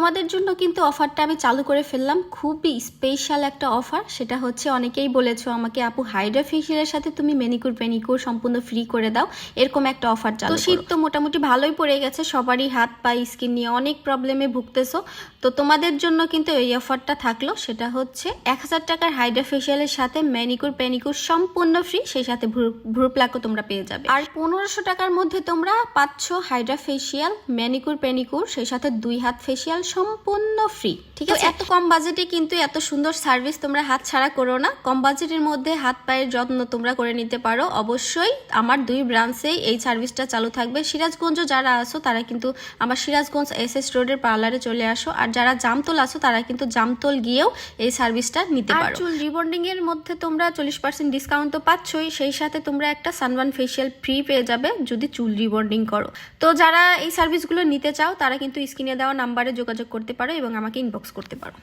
তোমাদের জন্য কিন্তু অফারটা আমি চালু করে ফেললাম। খুবই স্পেশাল একটা অফার। সেটা হচ্ছে অনেকেই বলেছ আমাকে আপু হাইড্রা ফেশিয়ালের সাথে তুমি মেনিকুর পেনিকুর সম্পূর্ণ ফ্রি করে দাও। এরকম একটা অফার চালু তো শীত তো মোটামুটি ভালোই পড়ে গেছে। সবারই হাত পা স্কিন নিয়ে অনেক প্রবলেমে ভুগতেছো। তো তোমাদের জন্য কিন্তু এই অফারটা থাকল। সেটা হচ্ছে এক হাজার টাকার হাইড্রা ফেশিয়ালের সাথে ম্যানিকুর পেনিকুর সম্পূর্ণ ফ্রি সেই সাথে ভ্রু প্লাকও তোমরা পেয়ে যাবে। আর পনেরোশো টাকার মধ্যে তোমরা পাচ্ছ হাইড্রা ফেশিয়াল ম্যানিকুর পেনিকুর সেই সাথে দুই হাত ফেশিয়াল সম্পূর্ণ ফ্রি ঠিক আছে? এত কম বাজেটে কিন্তু এত সুন্দর সার্ভিস তোমরা হাত ছাড়া করো না। কম বাজেটের মধ্যে হাত পায়ের যত্ন তোমরা করে নিতে পারো। অবশ্যই আমার দুই ব্রাঞ্চেই এই সার্ভিসটা চালু থাকবে। সিরাজগঞ্জ যারা আসো তারা কিন্তু আমার সিরাজগঞ্জ এস এস রোডের পার্লারে চলে আসো। আর যারা জামতল আসো তারা কিন্তু জামতল গিয়েও এই সার্ভিসটা নিতে পারো। চুল রিবন্ডিং এর মধ্যে তোমরা চল্লিশ পার্সেন্ট ডিসকাউন্ট তো পাচ্ছই। সেই সাথে তোমরা একটা সানওয়ান ফেশিয়াল ফ্রি পেয়ে যাবে যদি চুল রিবন্ডিং করো। তো যারা এই সার্ভিসগুলো নিতে চাও তারা কিন্তু স্ক্রিনে দেওয়া নাম্বারে যোগাযোগ করতে পারো এবং আমাকে ইনবক্স করতে পারো।